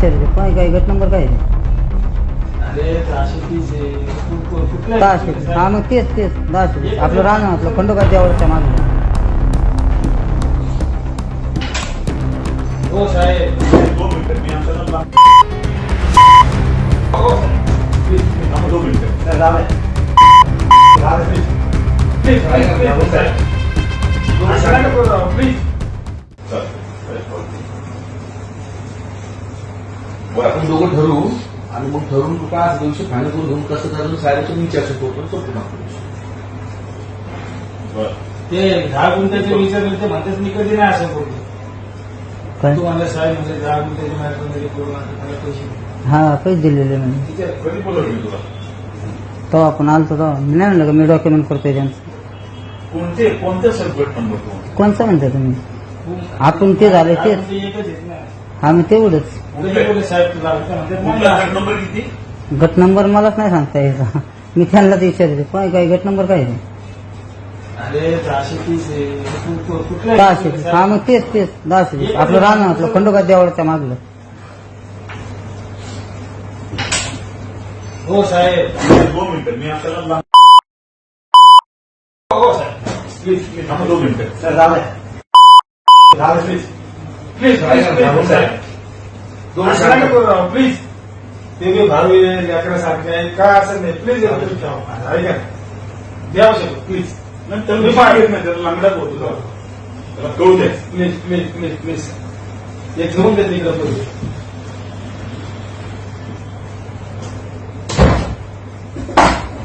विचारायचं काय काय गट नंबर काय आहे अरे दहाशे हा मग तेच तेच दहाशे. आपलं राहणं आपलं खंडोबा देवाच्या मागं हो साहेब दोन मिनिटं मी आमचा नंबर हो प्लीज थांबा दोन मिनिटं प्लीज प्लीज प्लीज साहेब असं नका करू राव, प्लीज बरं आपण दोघं ठरवू आणि मग ठरवून तू आज दिवशी फायनल करून घेऊन कसं ठरवून साहेबांची मी चर्चा करतो सोपं बरं. ते दहा गुंठ्याचे विचारले ते म्हणतात मी कधी नाही असं करतो काय? तू मला साहेब म्हणजे दहा गुंठ्याचे माझ्याकडे करू नका मला पैसे. हा पैसे दिलेले म्हणे ठीक आहे कधी बोलवलं मी तुला? तेव्हा आपण आलतो तेव्हा मी नाही म्हणलं का मी डॉक्युमेंट करतोय त्यांचं. कोणते कोणत्या सर्कट नंबर तू? कोणचं म्हणता तुम्ही? आपण ते झाले तेच. हा मी तेवढंच साहेब नंबर किती? गट नंबर मलाच नाही सांगता यायचा मी त्यांनाच विचारायचं काय काय गट नंबर काय आहे? अरे दहाशे तीस आहे. दहाशे वीस. हा मग तेच तेच. दहाशे वीस. आपलं राहणं आपलं खंडोबा देवाच्या मागलं. हो साहेब. दोन मिनिटं. मी आमचा नंबर हो साहेब. प्लीज प्लीज थांबा दोन मिनिटं. Sir Ram Ram please please please साहेब दोन करू राव प्लीज ते बी लेकरासारखे आहे काय असं नाही प्लीज ऐका. द्यावं शकतो प्लीज मी पाहिजे नाही त्याला लंगड्यात होतो तो. त्याला कळू दे प्लीज प्लीज प्लीज प्लीज एक घेऊन देते इकडं पैसे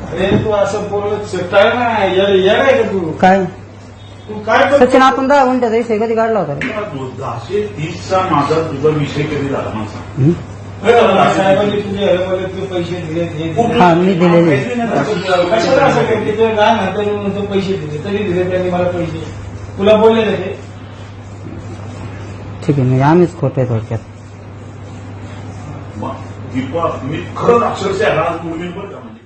अरे तू असं बोलत काय ना येणार आहे का तू? काय? काय? सचिन आपण दहा गुंठ्याचा विषय कधी काढला होता रे? दहाशे तीसचा माझा तुझा विषय कधी झाला मला सांग हं? साहेबांनी तुझे हरवले तुझे पैसे दिले हे दिले. हा मी दिलेले कशाला असं पैसे दिले तरी दिले त्यांनी मला पैसे तुला बोलले ना ते ठीक आहे म्हणजे आम्हीच खोटे आहे थोडक्यात दीपा मी खरंच अक्षरशः राज मुलींवर का म्हणजे